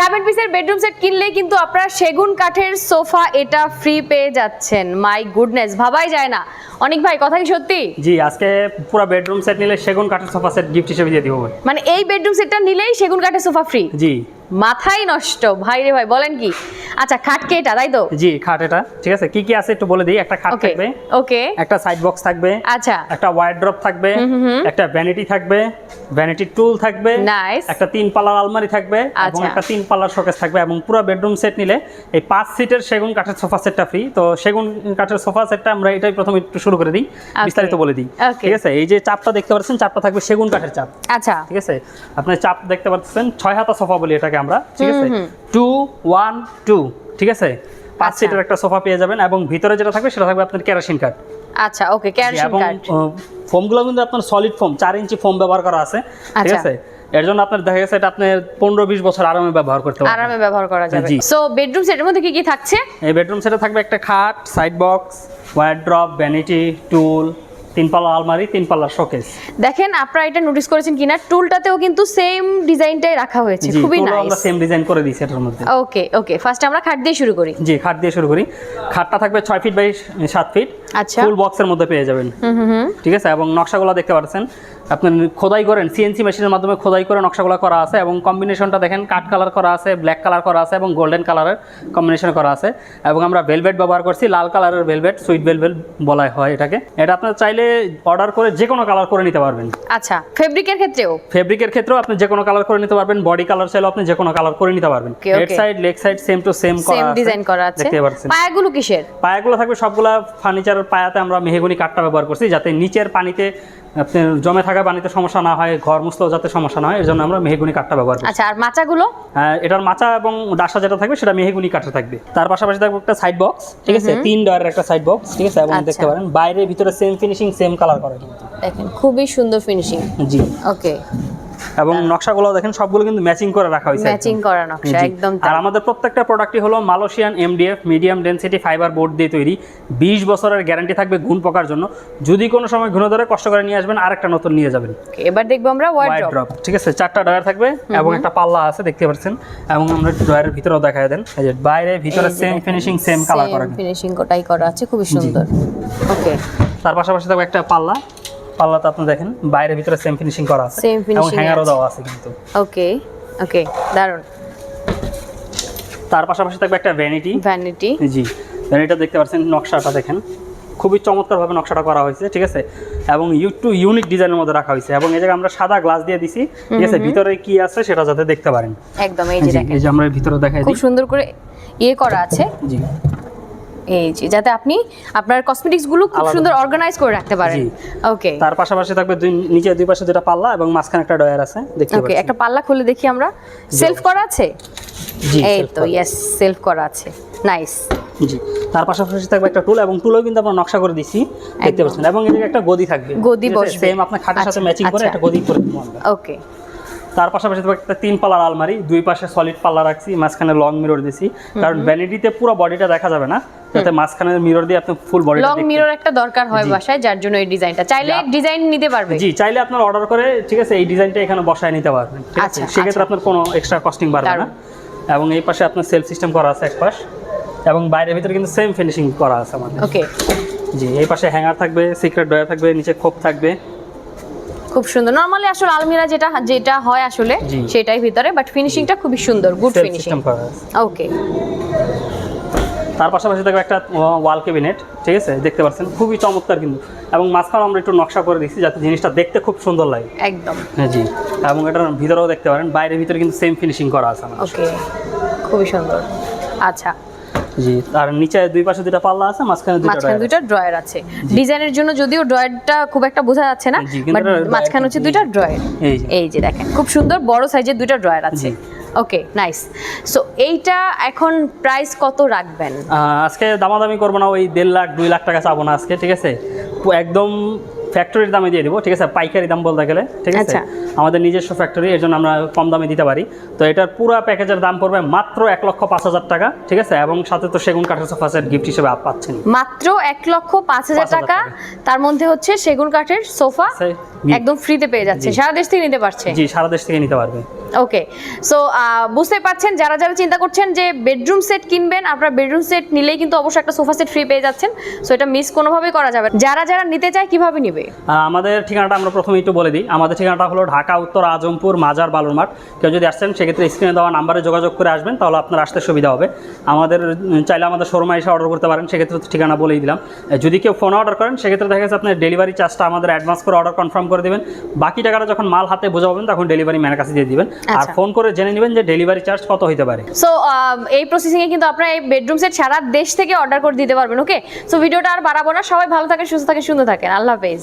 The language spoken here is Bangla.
সেভেন পিসের বেডরুম সেট কিনলে কিন্তু আপনারা সেগুন কাঠের সোফা এটা ফ্রি পেয়ে যাচ্ছেন। মাই গুডনেস ভাবাই যায় না। অনেক ভাই কথা কি সত্যি? জি আজকে পুরো বেডরুম সেট নিলে সেগুন কাঠের সোফা সেট গিফট হিসেবে দিয়ে দিব মানে এই বেডরুম সেটটা নিলেই সেগুন কাঠের সোফা ফ্রি জি। মাথাই নষ্ট। ভাই রে ভাই বলেন কি? আচ্ছা খাটকে এটা তাই তো? জি খাট এটা। ঠিক আছে কি কি আছে একটু বলে দিই। একটা খাট থাকবে ওকে। একটা সাইড বক্স থাকবে আচ্ছা। একটা ওয়াইড ড্রপ থাকবে একটা ভ্যানিটি থাকবে ভ্যানিটি টুল থাকবে Nice. একটা তিন পাল্লার আলমারি থাকবে এবং আচ্ছা। একটা তিন পাল্লার শোকেস থাকবে এবং পুরো বেডরুম সেট নিলে এই পাঁচ সিটের সেগুন কাঠের সোফা সেটটা ফ্রি তো সেগুন কাঠের সোফা সেটটা আমরা এটাই প্রথমে একটু শুরু করে দিই বিস্তারিত বলে দিই। ঠিক আছে এই যে চাপটা দেখতে পাচ্ছেন চাপটা থাকবে সেগুন কাঠের চাপ। আচ্ছা। ঠিক আছে আপনি চাপ দেখতে পাচ্ছেন ছয় হাতা সোফা বলি এটাকে আমরা ঠিক আছে? টু ওয়ান টু ঠিক আছে? পাঁচ আচ্ছা। সিটের একটা সোফা পেয়ে যাবেন এবং ভিতরে যেটা থাকবে সেটা থাকবে আপনার কেরোসিন কাঠ আচ্ছা ওকে এবং কাঠ ফোমগুলো কিন্তু আপনার সলিড ফোম চার ইঞ্চি ফোম ব্যবহার করা আছে ঠিক আচ্ছা। আছে? এর জন্য আপনার দেখা গেছে এটা আপনি পনেরো বিশ বছর আরামে ব্যবহার করতে পারবেন। আরামে ব্যবহার করা যাবে। সো বেডরুম সেটের মধ্যে কি কি থাকছে? এই বেডরুম সেটে থাকবে একটা খাট সাইড বক্স ওয়ারড্রপ ভ্যানিটি টুল তিন পাল্লা আলমারি তিন পাল্লার শোকেস। দেখেন আপনারা এটা নোটিস করেছেন কিনা? টুলটাতেও কিন্তু সেম ডিজাইনটাই রাখা হয়েছে। খুবই টুলও আমরা সেম ডিজাইন করে দিয়েছি এটার মধ্যে। ওকে ওকে ফার্স্ট আমরা খাট দিয়ে শুরু করি। জি খাট দিয়ে শুরু করি। খাটটা থাকবে ছয় ফিট বাই সাত ফিট আচ্ছা। ফুল বক্সের মধ্যে পেয়ে যাবেন। ঠিক আছে? এবং নকশাগুলো দেখতে পাচ্ছেন। আপনি খোদাই করেন সিএনসি মেশিনের মাধ্যমে খোদাই করে নকশাগুলো করা আছে এবং কম্বিনেশনটা দেখেন কাঠ কালার করা আছে ব্ল্যাক কালার করা আছে এবং গোল্ডেন কালারের কম্বিনেশন করা আছে। এবং আমরা ভেলভেট ব্যবহার করছি লাল কালারের ভেলভেট সুইট ভেলভেট বলা হয় এটাকে। এটা আপনার চাইলে অর্ডার করে যে কোনো কালার করে নিতে পারবেন। আচ্ছা ফেব্রিকের ক্ষেত্রেও? ফেব্রিকের ক্ষেত্রেও আপনি যে কোনো কালার করে নিতে পারবেন বডি কালার চাইলেও আপনি যে কোনো কালার করে নিতে পারবেন। Head. Side leg side same to same করা আছে ডিজাইন করা আছে। দেখতে পাচ্ছেন। পায়াগুলো কিসের? পায়াগুলো থাকবে সবগুলা ফার্নিচারের পায়াতে আমরা মেহগনি কাঠটা ব্যবহার করছি যাতে নিচের পানিতে আপনার জমে থাকা পানিতে সমস্যা না হয় ঘর মুছলেও যাতে সমস্যা না হয় এর জন্য আমরা মেহগনি কাঠটা ব্যবহার করি আচ্ছা আর মাচাগুলো? এটার মাচা এবং ডাসা যেটা থাকবে সেটা মেহগুনি কাঠে থাকবে। তার পাশাপাশি থাকবে একটা সাইড বক্স ঠিক আছে? তিন ডয়ারের একটা সাইড বক্স ঠিক আছে? এবং আচ্ছা। দেখতে পারেন বাইরে ভিতরে সেম ফিনিশিং সেম কালার করা কিন্তু। দেখেন খুবই সুন্দর ফিনিশিং জি। ওকে এবং নকশাগুলো দেখেন সবগুলো কিন্তু ম্যাচিং করে রাখা হয়েছে ম্যাচিং করা নকশা একদম আর আমাদের প্রত্যেকটা প্রোডাক্টই হলো Malaysian MDF medium density fibre board দিয়ে তৈরি। বিশ বছরের গ্যারান্টি থাকবে গুণ পোকার জন্য। যদি কোনো সময় ঘন ধরে কষ্ট করে নিয়ে আসবেন আরেকটা নতুন নিয়ে যাবেন। এবার দেখব আমরা ওয়ার্ড্রপ ড্রপ ঠিক আছে? চারটা ডয়ার থাকবে এবং একটা পাল্লা আছে দেখতে পাচ্ছেন? এবং আমরা ডয়ারের ভিতরেও দেখায় দেন। এই যে বাইরে ভিতরে সেম ফিনিশিং সেম কালার করা ফিনিশিং কোটাই করা আছে খুবই সুন্দর। ওকে তার পাশাপাশি থাকবে একটা পাল্লা। পাল্লাতে আপনি দেখেন বাইরে ভিতরে সেম ফিনিশিং করা আছে। Same এবং হ্যাঙ্গারও। দেওয়া আছে কিন্তু। ওকে ওকে দারুণ তার পাশাপাশি থাকবে একটা ভ্যানিটি ভ্যানিটি জি ভ্যানিটা দেখতে পাচ্ছেন নকশাটা দেখেন। খুবই চমৎকারভাবে নকশাটা করা হয়েছে ঠিক আছে? এবং একটু ইউনিক ডিজাইনের মধ্যে রাখা হয়েছে। এবং এই জায়গায় আমরা সাদা গ্লাস দিয়ে দিছি ঠিক আছে? ভিতরে কি আছে সেটা যাতে দেখতে পারেন। একদম এই যে দেখেন। এই যে আমরা ভিতরে দেখাই খুব সুন্দর করে ইয়ে করা আছে। জি। এই যে যাতে আপনি আপনার কসমেটিক্সগুলো খুব সুন্দর অর্গানাইজ করে রাখতে পারেন। ওকে তার পাশাপাশি থাকবে দুই নিচে দুই পাশে দুটা পাল্লা এবং মাঝখানে একটা ডয়ার আছে দেখতে ওকে একটা পাল্লা খুলে দেখি আমরা। সেলফ করা আছে? এই তো ইয়েস সেলফ করা আছে। নাইস জি তার পাশাপাশি থাকবে একটা টুল এবং টুলও কিন্তু আমরা নকশা করে দিছি দেখতে। পাচ্ছেন। এবং এদিকে একটা গদি থাকবে। গদি বসবে। সেম আপনার খাটের সাথে আচ্ছা, ম্যাচিং করে আচ্ছা। একটা গদি করে দিব আমরা। ওকে তার পাশাপাশি থাকবে একটা তিন পাল্লার আলমারি দুই পাশে সলিড পাল্লা রাখছি মাঝখানে লং মিরর দিছি। কারণ ভ্যানিটিতে পুরো বডিটা দেখা যাবে না। যাতে মাঝখানে মিরর দিয়ে আপনি ফুল বডিটা লং মিরর একটা দরকার হয় বাসায় যার জন্য এই ডিজাইনটা চাইলে ডিজাইন নিতে পারবে। জি চাইলে আপনার অর্ডার করে ঠিক আছে এই ডিজাইনটা এখানে বসায় নিতে পারবেন। ঠিক আছে? আচ্ছা, সেক্ষেত্রে আচ্ছা। আপনার কোনো এক্সট্রা কস্টিং বাড়বে না। এবং এই পাশে আপনার সেলফ সিস্টেম করা আছে এক পাশ। এবং বাইরের ভিতরে কিন্তু সেম ফিনিশিং করা আছে আমাদের। ওকে জি এই পাশে হ্যাঙ্গার থাকবে সিক্রেট ডয়ার থাকবে নিচে খোপ থাকবে। খুব সুন্দর। নরমালি আসলে আলমিরা যেটা যেটা হয় আসলে সেটাই ভিতরে বাট ফিনিশিংটা খুবই সুন্দর গুড ফিনিশিং সিস্টেম করা আছে। ওকে তার পাশাপাশি থাকবে একটা ওয়াল ক্যাবিনেট ঠিক আছে? দেখতে পাচ্ছেন? খুবই চমৎকার কিন্তু। এবং মাঝখানে আমরা একটু নকশা করে দিচ্ছি যাতে জিনিসটা দেখতে খুব সুন্দর লাগে। একদম। হ্যাঁ জি। এবং এটার ভিতরেও দেখতে পারেন বাইরের ভিতরে কিন্তু সেম ফিনিশিং করা আছে ওকে। খুবই সুন্দর। আচ্ছা। জি আর নিচে দুই পাশে দুইটা পাল্লা আছে মাঝখানে দুইটা মাঝখানে দুইটা ড্রয়ার আছে। ডিজাইনের জন্য যদিও ড্রয়ারটা খুব একটা বোঝা যাচ্ছে না কিন্তু বাট মাঝখানে হচ্ছে জি। দুইটা ড্রয়ার এই যে। দেখেন খুব সুন্দর বড় সাইজের দুইটা ড্রয়ার আছে। ওকে নাইস সো এইটা এখন প্রাইস কত রাখবেন? আজকে দামাদামি করব না, ওই দেড় লাখ, দুই লাখ টাকা চাবো না আজকে, ঠিক আছে? একদম ফ্যাক্টরির দামে দিয়ে দিব ঠিক আছে? পাইকারি দাম বলতে গেলে ঠিক আছে? আচ্ছা। আমাদের নিজস্ব ফ্যাক্টরি এর জন্য আমরা কম দামে দিতে পারি। তো এটার পুরো প্যাকেজের দাম পড়বে মাত্র এক লক্ষ পাঁচ হাজার টাকা ঠিক আছে? এবং সাথে তো সেগুন কাঠের সোফা সেট গিফট হিসেবে পাচ্ছেন। মাত্র এক লক্ষ পাঁচ হাজার টাকা। টাকা। তার মধ্যে হচ্ছে সেগুন কাঠের সোফা একদম ফ্রিতে পেয়ে যাচ্ছে। সারা দেশ থেকে নিতে পারছে? জি সারা দেশ থেকে নিতে পারবে। ওকে সো বুঝতে পারছেন যারা যারা চিন্তা করছেন যে বেডরুম সেট কিনবেন আপনারা বেডরুম সেট নিলেই কিন্তু অবশ্যই একটা সোফা সেট ফ্রি পেয়ে যাচ্ছেন। সো এটা মিস কোনোভাবেই করা যাবে যারা যারা নিতে চায় কীভাবে নিবে? আহ, আমাদের ঠিকানাটা আমরা প্রথমে একটু বলে দিই। আমাদের ঠিকানাটা হলো ঢাকা উত্তর আজমপুর মাজার বালুরমাঠ কেউ যদি আসছেন সেক্ষেত্রে স্ক্রিনে দেওয়া নাম্বারে যোগাযোগ করে আসবেন তাহলে আপনার আসতে সুবিধা হবে। আমাদের চাইলে আমাদের শোরুমে এসে অর্ডার করতে পারেন সেক্ষেত্রে ঠিকানা বলেই দিলাম। যদি কেউ ফোনে অর্ডার করেন সেক্ষেত্রে দেখা যাচ্ছে আপনার ডেলিভারি চার্জটা আমাদের অ্যাডভান্স করে অর্ডার কনফার্ম করে দেবেন। বাকি টাকাটা যখন মাল হাতে বোঝাবেন তখন ডেলিভারি ম্যানের কাছে দিয়ে দিবেন। আর আচ্ছা। ফোন করে জেনে নেবেন যে ডেলিভারি চার্জ কত হতে পারে। সো এই প্রসেসিংয়ে কিন্তু আপনারা এই বেডরুম সেট সারা দেশ থেকে অর্ডার করে দিতে পারবেন ওকে সো ভিডিওটা আর বাড়াবো না। সবাই ভালো থাকেন সুস্থ থাকেন সুন্দর থাকেন। আল্লাহ হাফেজ।